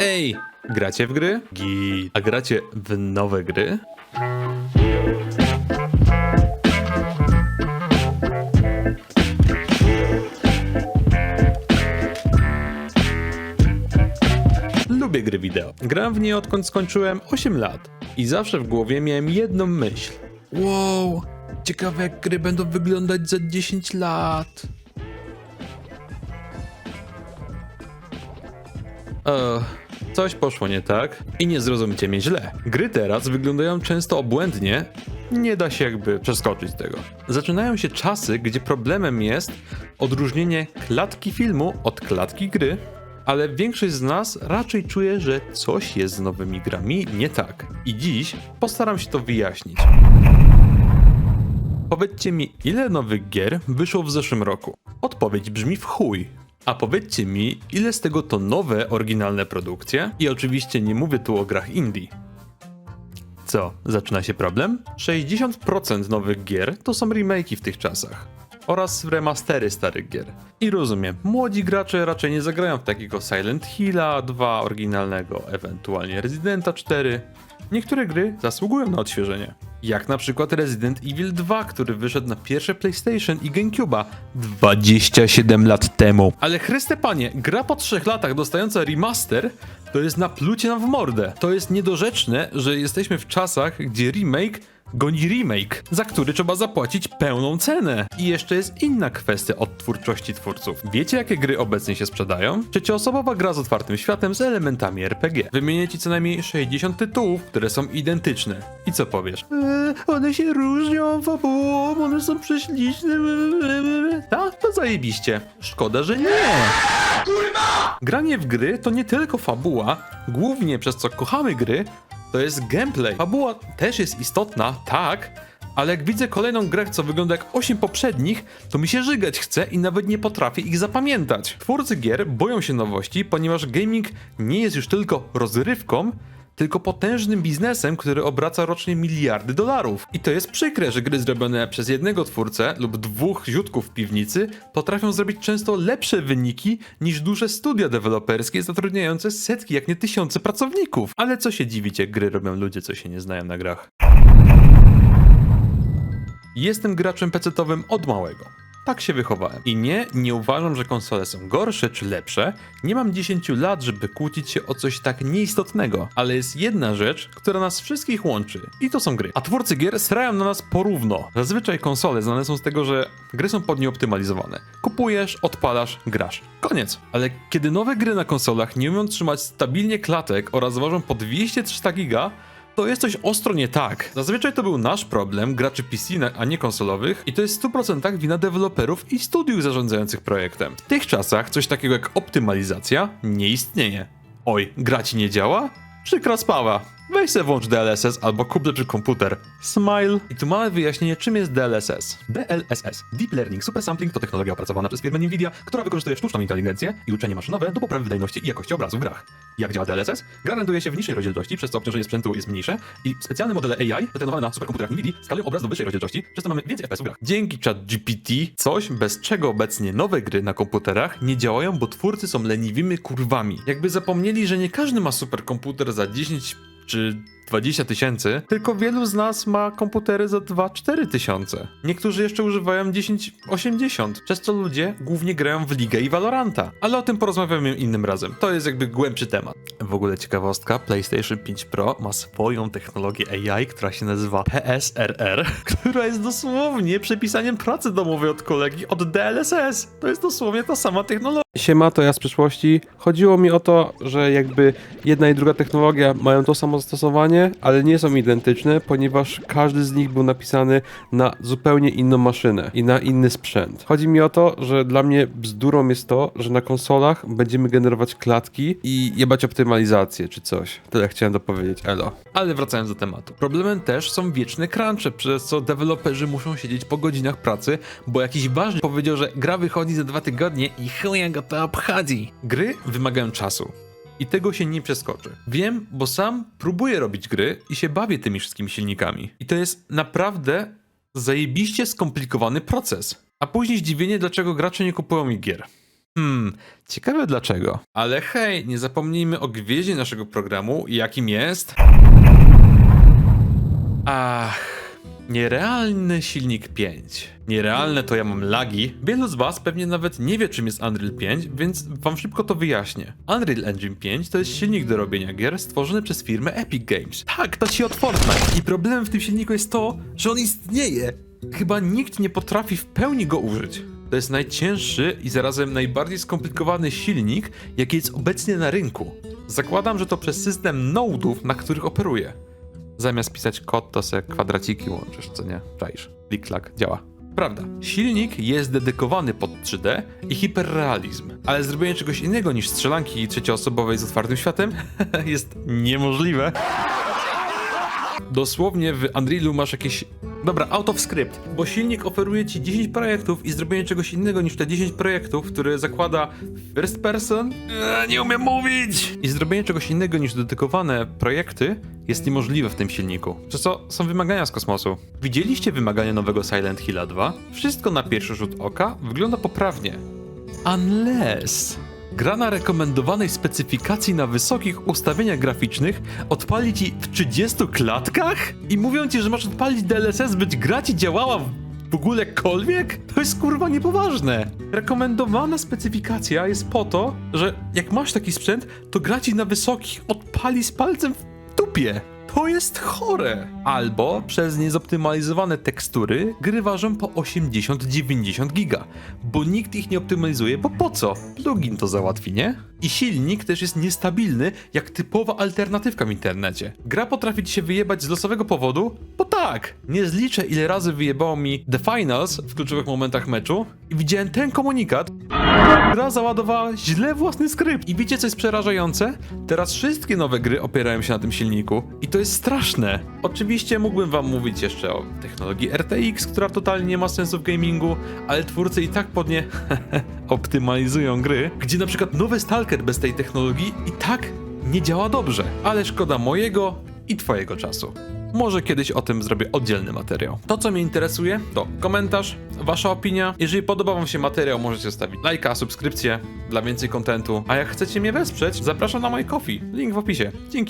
Ej, gracie w gry? Git. A gracie w nowe gry? Lubię gry wideo. Gram w nie odkąd skończyłem 8 lat. I zawsze w głowie miałem jedną myśl. Wow, ciekawe jak gry będą wyglądać za 10 lat. Ech, coś poszło nie tak i nie zrozumcie mnie źle. Gry teraz wyglądają często obłędnie, nie da się jakby przeskoczyć tego. Zaczynają się czasy, gdzie problemem jest odróżnienie klatki filmu od klatki gry, ale większość z nas raczej czuje, że coś jest z nowymi grami nie tak. I dziś postaram się to wyjaśnić. Powiedzcie mi, ile nowych gier wyszło w zeszłym roku? Odpowiedź brzmi w chuj. A powiedzcie mi, ile z tego to nowe, oryginalne produkcje? I oczywiście nie mówię tu o grach indie. Co, zaczyna się problem? 60% nowych gier to są remake'i w tych czasach. Oraz remastery starych gier. I rozumiem, młodzi gracze raczej nie zagrają w takiego Silent Hilla 2 oryginalnego, ewentualnie Residenta 4. Niektóre gry zasługują na odświeżenie. Jak na przykład Resident Evil 2, który wyszedł na pierwsze PlayStation i GameCube'a 27 lat temu. Ale chryste panie, gra po 3 latach dostająca remaster to jest naplucie nam w mordę. To jest niedorzeczne, że jesteśmy w czasach, gdzie remake goni remake, za który trzeba zapłacić pełną cenę. I jeszcze jest inna kwestia od twórczości twórców. Wiecie, jakie gry obecnie się sprzedają? Trzecioosobowa gra z otwartym światem z elementami RPG. Wymienię ci co najmniej 60 tytułów, które są identyczne. I co powiesz? Eee, one się różnią fabułą, one są prześliczne. Tak, to zajebiście. Szkoda, że nie. Granie w gry to nie tylko fabuła, głównie przez co kochamy gry, to jest gameplay. Fabuła też jest istotna, tak, ale jak widzę kolejną grę, co wygląda jak 8 poprzednich, to mi się żygać chce i nawet nie potrafię ich zapamiętać. Twórcy gier boją się nowości, ponieważ gaming nie jest już tylko rozrywką, tylko potężnym biznesem, który obraca rocznie miliardy dolarów. I to jest przykre, że gry zrobione przez jednego twórcę lub dwóch ziutków w piwnicy potrafią zrobić często lepsze wyniki niż duże studia deweloperskie zatrudniające setki, jak nie tysiące pracowników. Ale co się dziwicie, gry robią ludzie, co się nie znają na grach. Jestem graczem pecetowym od małego. Tak się wychowałem. I nie, nie uważam, że konsole są gorsze czy lepsze. Nie mam 10 lat, żeby kłócić się o coś tak nieistotnego. Ale jest jedna rzecz, która nas wszystkich łączy. I to są gry. A twórcy gier srają na nas porówno. Zazwyczaj konsole znane są z tego, że gry są pod nie optymalizowane. Kupujesz, odpalasz, grasz. Koniec. Ale kiedy nowe gry na konsolach nie umieją trzymać stabilnie klatek oraz ważą po 200-300 giga, to jest coś ostro nie tak. Zazwyczaj to był nasz problem, graczy PC, a nie konsolowych, i to jest w 100% wina deweloperów i studiów zarządzających projektem. W tych czasach coś takiego jak optymalizacja nie istnieje. Oj, gra ci nie działa? Przykra sprawa. Weź se włącz DLSS albo kup lepszy komputer. Smile. I tu mamy wyjaśnienie, czym jest DLSS. DLSS. Deep Learning Super Sampling to technologia opracowana przez firmę NVIDIA, która wykorzystuje sztuczną inteligencję i uczenie maszynowe do poprawy wydajności i jakości obrazu w grach. Jak działa DLSS? Gra renduje się w niższej rozdzielczości, przez co obciążenie sprzętu jest mniejsze i specjalne modele AI zatrenowane na superkomputerach NVIDIA skalują obraz do wyższej rozdzielczości, przez co mamy więcej FPS w grach. Dzięki ChatGPT, coś bez czego obecnie nowe gry na komputerach nie działają, bo twórcy są leniwymi kurwami. Jakby zapomnieli, że nie każdy ma superkomputer za 10 czy 20 tysięcy, tylko wielu z nas ma komputery za 2-4 tysiące. Niektórzy jeszcze używają 1080, przez co ludzie głównie grają w Ligę i Valoranta. Ale o tym porozmawiamy innym razem. To jest jakby głębszy temat. W ogóle ciekawostka, PlayStation 5 Pro ma swoją technologię AI, która się nazywa PSRR, która jest dosłownie przepisaniem pracy domowej od kolegi od DLSS. To jest dosłownie ta sama technologia. Siema, to ja z przyszłości. Chodziło mi o to, że jakby jedna i druga technologia mają to samo zastosowanie, ale nie są identyczne, ponieważ każdy z nich był napisany na zupełnie inną maszynę i na inny sprzęt. Chodzi mi o to, że dla mnie bzdurą jest to, że na konsolach będziemy generować klatki i jebać optymalizację czy coś. Tyle chciałem dopowiedzieć, elo. Ale wracając do tematu. Problemem też są wieczne crunche, przez co deweloperzy muszą siedzieć po godzinach pracy, bo jakiś ważny powiedział, że gra wychodzi za dwa tygodnie i chuja go to obchodzi. Gry wymagają czasu. I tego się nie przeskoczy. Wiem, bo sam próbuję robić gry i się bawię tymi wszystkimi silnikami. I to jest naprawdę zajebiście skomplikowany proces. A później zdziwienie, dlaczego gracze nie kupują mi gier. Hmm, ciekawe dlaczego. Ale hej, nie zapomnijmy o gwieździe naszego programu, jakim jest... Ach... Nierealny silnik 5. Nierealne to ja mam lagi. Wielu z was pewnie nawet nie wie czym jest Unreal 5, więc wam szybko to wyjaśnię. Unreal Engine 5 to jest silnik do robienia gier stworzony przez firmę Epic Games. Tak, to ci od Fortnite. I problemem w tym silniku jest to, że on istnieje. Chyba nikt nie potrafi w pełni go użyć. To jest najcięższy i zarazem najbardziej skomplikowany silnik, jaki jest obecnie na rynku. Zakładam, że to przez system nodów, na których operuje. Zamiast pisać kod, to se kwadraciki łączysz, co nie? Czaisz. Klik-klak, działa. Prawda. Silnik jest dedykowany pod 3D i hiperrealizm, ale zrobienie czegoś innego niż strzelanki trzecioosobowej z otwartym światem jest niemożliwe. Dosłownie w Unrealu masz jakieś. Dobra, out of script, bo silnik oferuje ci 10 projektów i zrobienie czegoś innego niż te 10 projektów, które zakłada first person. Eee, nie umiem mówić! I zrobienie czegoś innego niż dedykowane projekty jest niemożliwe w tym silniku. Przez co są wymagania z kosmosu. Widzieliście wymagania nowego Silent Hill 2? Wszystko na pierwszy rzut oka wygląda poprawnie. Unless gra na rekomendowanej specyfikacji na wysokich ustawieniach graficznych odpali ci w 30 klatkach? I mówią ci, że masz odpalić DLSS, być gra ci działała w w ogólekolwiek? To jest kurwa niepoważne. Rekomendowana specyfikacja jest po to, że jak masz taki sprzęt, to gra ci na wysokich odpali z palcem w dupie. To jest chore. Albo przez niezoptymalizowane tekstury gry ważą po 80-90 giga, bo nikt ich nie optymalizuje, bo po co? Plugin to załatwi, nie? I silnik też jest niestabilny, jak typowa alternatywka w internecie. Gra potrafi ci się wyjebać z losowego powodu, tak. Nie zliczę ile razy wyjebało mi The Finals w kluczowych momentach meczu i widziałem ten komunikat, Gra załadowała źle własny skrypt. I wiecie co jest przerażające? Teraz wszystkie nowe gry opierają się na tym silniku. I to jest straszne. Oczywiście mógłbym wam mówić jeszcze o technologii RTX, która totalnie nie ma sensu w gamingu, ale twórcy i tak pod nie optymalizują gry, gdzie na przykład nowy Stalker bez tej technologii i tak nie działa dobrze. Ale szkoda mojego i twojego czasu. Może kiedyś o tym zrobię oddzielny materiał. To, co mnie interesuje, to komentarz, wasza opinia. Jeżeli podoba wam się materiał, możecie zostawić lajka, subskrypcję dla więcej kontentu. A jak chcecie mnie wesprzeć, zapraszam na mój coffee. Link w opisie. Dzięki.